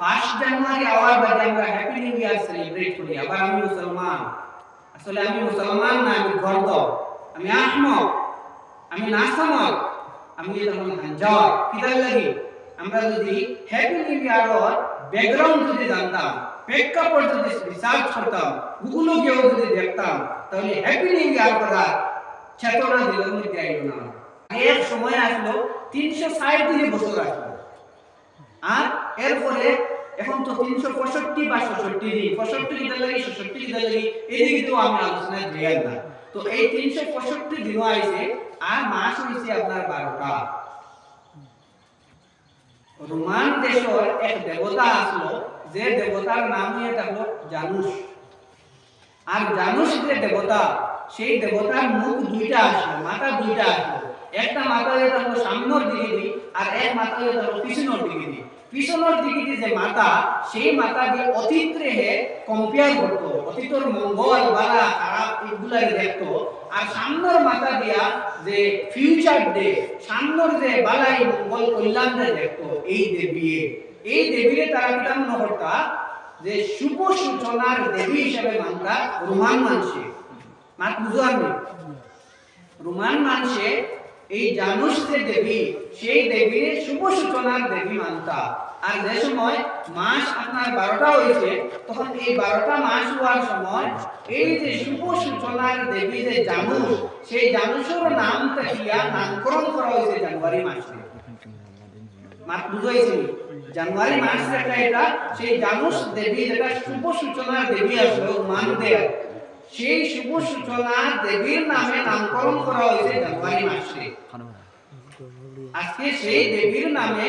First January hour বাদে আমরা happy new year celebrate করি, আবার আমি মুসলমান। আসলে আমি মুসলমান না, আমি গর্দ আমি আহমক আমি নাস্তামক আমি তখন হাঞ্জাওয়ার কিতার লাগি? আমরা যদি হ্যাপি নিউ ইয়ারর ব্যাকগ্রাউন্ড যদি জানতাম, প্রেক্ষাপট যদি রিসার্চ করতাম, গুগলে গিয়েও যদি দেখতাম, তাহলে হ্যাপি নিউ ইয়ার করার চেতনা দিলের মধ্যে আইল না। এর সময় আসলো, তিনশো ষাট দিনে বছর আসলো। আর এরপরে এখন তো তিনশো পঁয়ষট্টি বা ষষট্টি দিন পঁয়ষট্টি কিতার লাগে ষষট্টি কিতার লাগে এদিকে তো আমি আলোচনায় যাই না তো এই তিনশো পঁয়ষট্টি দিনও আইছে আর মাস হয়েছে আপনার বারোটা। রোমান দেশের এক দেবতা আসলো, যে দেবতার নাম নিয়ে থাকল জানুস আর জানুস যে দেবতা, সেই দেবতার মুখ দুইটা আসলো, মাথা দুইটা আসলো। একটা মাথা দিয়ে থাকল সামনের দিকে দি আর এক মাথা দিয়ে থাকল পিছনের দিকে দি পিছনের দিকে যে মাতা, সেই দিয়ে অতীত রেহে কম্পেয়ার করতো অতীতর মঙ্গল বালা খারাপ এগুলারে দেখতো। আর সামনের মাতা দিয়া যে ফিউচার ডে সামনের যে বালাই মঙ্গল কল্যাণ যে দেখতো, এই দেবী এই দেবীরে তারা কিটা করতা যে শুভ সূচনার দেবী হিসেবে মানতা রোমান মানুষে মাত নেই রোমান মানুষে এই জানুস যে দেবী সেই দেবীর শুভ সূচনার দেবী মানতা। আর যে সময় মাস আপনার বারোটা হয়েছে, তখন এই বারোটা মাস হওয়ার সময় এই যে শুভ সূচনার দেবী যে জানুস সেই জানুসের নাম থাকিয়া নামকরণ করা হয়েছে জানুয়ারি মাসে। বুঝাইছি? জানুয়ারি মাস যেটা এটা, সেই জানুস দেবী যেটা শুভ সূচনার দেবী আসলে মান দেয় সেই শুভ সূচনা দেবীর নামে নামকরণ করা হয়েছে জানুয়ারি মাসে। আজকে সেই দেবীর নামে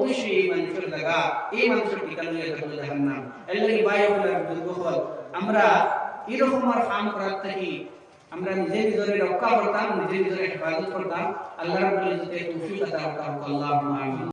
অবশ্যই এই মানুষের জায়গা এই মানুষের ঠিকানা হয়ে থাকবে জাহান্নাম বলার দুর্গ হল আমরা এরকম আর কাম করার থাকি আমরা নিজে নিজের রক্ষা করতাম নিজে নিজের হেফাজত করতাম। আল্লাহ রাব্বুল ইজ্জতের তৌফিক আতা করতাম আল্লাহুম্মা আমিন।